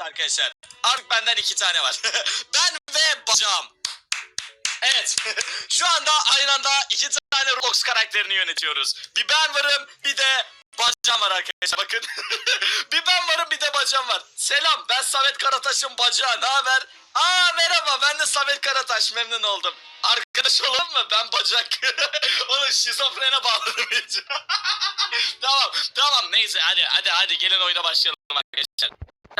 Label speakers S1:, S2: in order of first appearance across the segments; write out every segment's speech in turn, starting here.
S1: arkadaşlar. Artık benden iki tane var. ben ve bacağım. Evet. Şu anda aynı anda iki tane Roblox karakterini yönetiyoruz. Bir ben varım bir de bacağım var arkadaşlar. Bakın. bir ben varım bir de bacağım var. Selam ben Samet Karataş'ın bacağı. Ne haber? Aa merhaba ben de Samet Karataş memnun oldum. Arkadaş olalım mı? Ben bacak. Onu şizofrene bağladım hiç. tamam tamam neyse hadi hadi hadi gelin oyuna başlayalım arkadaşlar.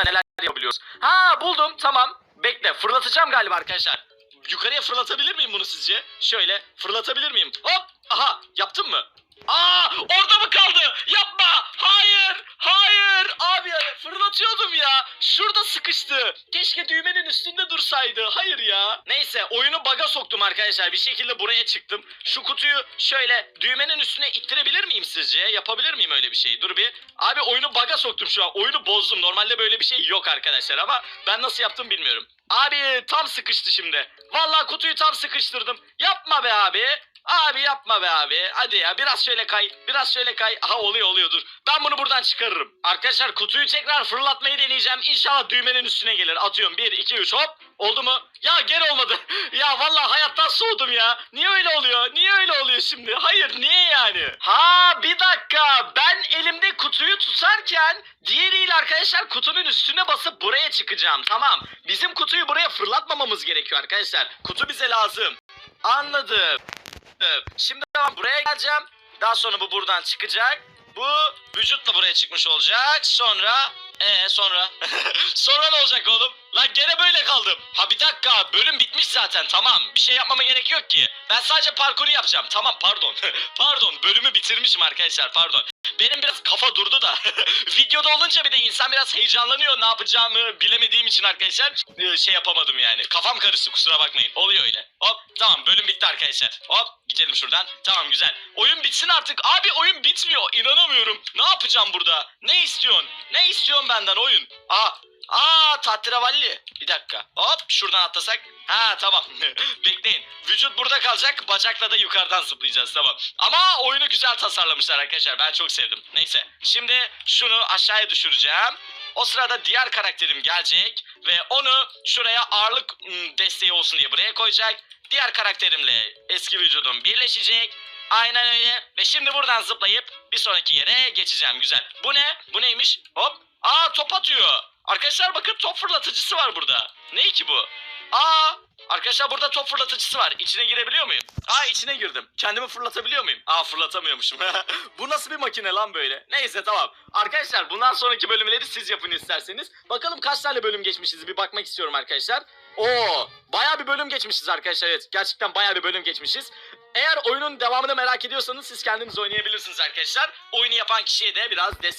S1: Neler yapabiliyoruz? Ha buldum tamam. Bekle fırlatacağım galiba arkadaşlar. Yukarıya fırlatabilir miyim bunu sizce? Şöyle fırlatabilir miyim? Hop! Aha! Yaptım mı? Aa! Orada mı kaldı? Yapma! Hayır! Ya. Şurada sıkıştı. Keşke düğmenin üstünde dursaydı. Hayır ya. Neyse oyunu baga soktum arkadaşlar. Bir şekilde buraya çıktım. Şu kutuyu şöyle düğmenin üstüne ittirebilir miyim sizce? Yapabilir miyim öyle bir şey? Dur bir. Abi oyunu baga soktum şu an. Oyunu bozdum. Normalde böyle bir şey yok arkadaşlar ama ben nasıl yaptım bilmiyorum. Abi tam sıkıştı şimdi. Vallahi kutuyu tam sıkıştırdım. Yapma be abi. Abi yapma be abi. Hadi ya biraz şöyle kay. Biraz şöyle kay. Aha oluyor oluyor dur. Ben bunu buradan çıkarırım. Arkadaşlar kutuyu tekrar fırlatmayı deneyeceğim. İnşallah düğmenin üstüne gelir. Atıyorum 1 2 3 hop. Oldu mu? Ya gene olmadı. ya vallahi hayattan soğudum ya. Niye öyle oluyor? Niye öyle oluyor şimdi? Hayır niye yani? Ha bir dakika. Ben elimde kutuyu tutarken diğeriyle arkadaşlar kutunun üstüne basıp buraya çıkacağım. Tamam. Bizim kutuyu buraya fırlatmamamız gerekiyor arkadaşlar. Kutu bize lazım. Anladım. Şimdi ben buraya geleceğim. Daha sonra bu buradan çıkacak. Bu vücutla buraya çıkmış olacak. Sonra ee sonra sonra ne olacak oğlum? Lan gene böyle kaldım. Ha bir dakika bölüm bitmiş zaten tamam. Bir şey yapmama gerek yok ki. Ben sadece parkuru yapacağım. Tamam pardon. pardon bölümü bitirmişim arkadaşlar pardon. Benim biraz kafa durdu da. Videoda olunca bir de insan biraz heyecanlanıyor. Ne yapacağımı bilemediğim için arkadaşlar e, şey yapamadım yani. Kafam karıştı kusura bakmayın. Oluyor öyle. Hop tamam bölüm bitti arkadaşlar. Hop gidelim şuradan. Tamam güzel. Oyun bitsin artık. Abi oyun bitmiyor. İnanamıyorum. Ne yapacağım burada? Ne istiyorsun? Ne istiyorsun benden oyun? Aa Aa tatravalli. Bir dakika. Hop şuradan atlasak. Ha tamam. Bekleyin. Vücut burada kalacak. Bacakla da yukarıdan zıplayacağız tamam. Ama oyunu güzel tasarlamışlar arkadaşlar. Ben çok sevdim. Neyse. Şimdi şunu aşağıya düşüreceğim. O sırada diğer karakterim gelecek ve onu şuraya ağırlık ım, desteği olsun diye buraya koyacak. Diğer karakterimle eski vücudum birleşecek. Aynen öyle. Ve şimdi buradan zıplayıp bir sonraki yere geçeceğim. Güzel. Bu ne? Bu neymiş? Hop. Aa top atıyor. Arkadaşlar bakın top fırlatıcısı var burada. Ne ki bu? Aa arkadaşlar burada top fırlatıcısı var. İçine girebiliyor muyum? Aa içine girdim. Kendimi fırlatabiliyor muyum? Aa fırlatamıyormuşum. bu nasıl bir makine lan böyle? Neyse tamam. Arkadaşlar bundan sonraki bölümleri siz yapın isterseniz. Bakalım kaç tane bölüm geçmişiz bir bakmak istiyorum arkadaşlar. Oo, bayağı bir bölüm geçmişiz arkadaşlar. Evet, gerçekten bayağı bir bölüm geçmişiz. Eğer oyunun devamını merak ediyorsanız siz kendiniz oynayabilirsiniz arkadaşlar. Oyunu yapan kişiye de biraz destek